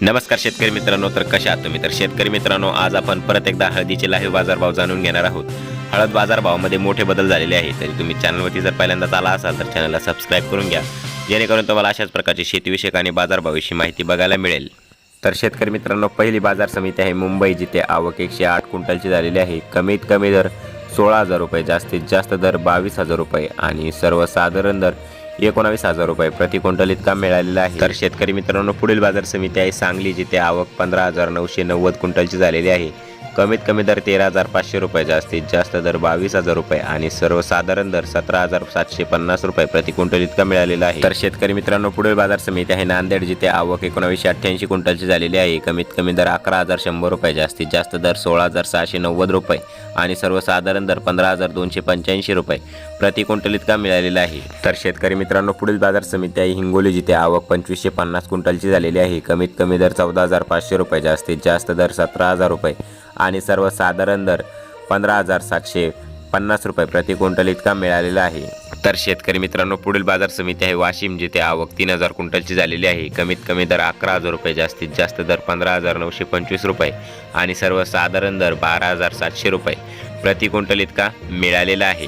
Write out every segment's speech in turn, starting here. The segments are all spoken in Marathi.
नमस्कार शेतकरी मित्रांनो तर कशा आहात तुम्ही? तर शेतकरी मित्रांनो आज आपण परत एकदा हळदीचे लाईव्ह बाजारभाव जाणून घेणार आहोत. हळद बाजारभावामध्ये मोठे बदल झालेले आहेत. तरी तुम्ही चॅनलवरती जर पहिल्यांदाच आला असाल तर चॅनलला सबस्क्राईब करून घ्या. जेणेकरून तुम्हाला अशाच प्रकारची शेतीविषयक आणि बाजारभावाविषयी माहिती बघायला मिळेल. तर शेतकरी मित्रांनो पहिली बाजार समिती आहे मुंबई जिथे आवक एकशे आठ क्विंटलची झालेली आहे. कमीत कमी दर सोळा हजार रुपये जास्तीत जास्त दर बावीस हजार रुपये आणि सर्वसाधारण दर एकोणावीस हजार रुपये प्रति क्विंटल इतका मिळालेला आहे. तर शेतकरी मित्रांनो पुढील बाजार समिती आहे सांगली जिथे आवक पंधरा हजार नऊशे नव्वद क्विंटलची झालेली आहे. कमीत कमी दर तेरा हजार पाचशे रुपये जास्तीत जास्त दर बावीस हजार रुपये आणि सर्वसाधारण दर सतरा हजार सातशे पन्नास रुपये प्रति क्विंटल इतका मिळालेला आहे. तर शेतकरी मित्रांनो पुढील बाजार समिती आहे. नांदेड जिथे आवक एकोणावीसशे अठ्ठ्याऐंशी क्विंटलची झालेली आहे. कमीत कमी दर अकरा हजार शंभर रुपये जास्तीत जास्त दर सोळा हजार सहाशे नव्वद रुपये आणि सर्वसाधारण दर पंधरा हजार दोनशे पंच्याऐंशी रुपये प्रति क्विंटल इतका मिळालेला आहे. तर शेतकरी मित्रांनो पुढील बाजार समिती आहे. हिंगोली जिथे आवक पंचवीसशे पन्नास क्विंटलची झालेली आहे. कमीत कमी दर चौदा हजार पाचशे रुपये जास्तीत जास्त दर सतरा हजार रुपये आणि सर्वसाधारण दर पंधरा हजार सातशे पन्नास रुपये प्रति क्विंटल इतका मिळालेला आहे. तर शेतकरी मित्रांनो पुढील बाजार समिती आहे वाशिम जिथे आवक तीन हजार क्विंटलची झालेली आहे. कमीत कमी दर अकरा हजार रुपये जास्तीत जास्त दर पंधरा हजार नऊशे पंचवीस रुपये आणि सर्वसाधारण दर बारा हजार सातशे रुपये प्रति क्विंटल इतका मिळालेला आहे.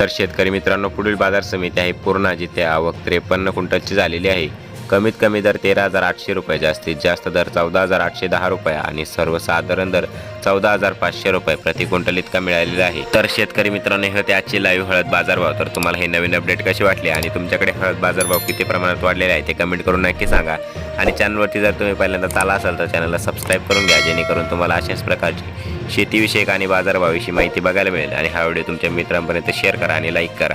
तर शेतकरी मित्रांनो पुढील बाजार समिती आहे पूर्णा जिथे आवक त्रेपन्न क्विंटलची झालेली आहे. कमीत कमी दर तेरा हजार आठशे रुपये जास्तीत जास्त दर चौदा हजार आठशे दहा रुपये आणि सर्वसाधारण दर चौदा हजार पाचशे रुपये प्रति क्विंटल इतका मिळालेला आहे. तर शेतकरी मित्रांनो हे होते आजचे लाईव्ह हळद बाजारभाव तर तुम्हाला हे नवीन अपडेट कसे वाटले आणि तुमच्याकडे हळद बाजारभाव किती प्रमाणात वाढलेले आहे ते कमेंट करून नक्की सांगा. आणि चॅनलवरती जर तुम्ही पहिल्यांदा आला असाल तर चॅनलला सबस्क्राईब करून घ्या जेणेकरून तुम्हाला अशाच प्रकारची शेतीविषयक आणि बाजारभावाविषयी माहिती बघायला मिळेल. आणि हा व्हिडिओ तुमच्या मित्रांपर्यंत शेअर करा आणि लाईक करा.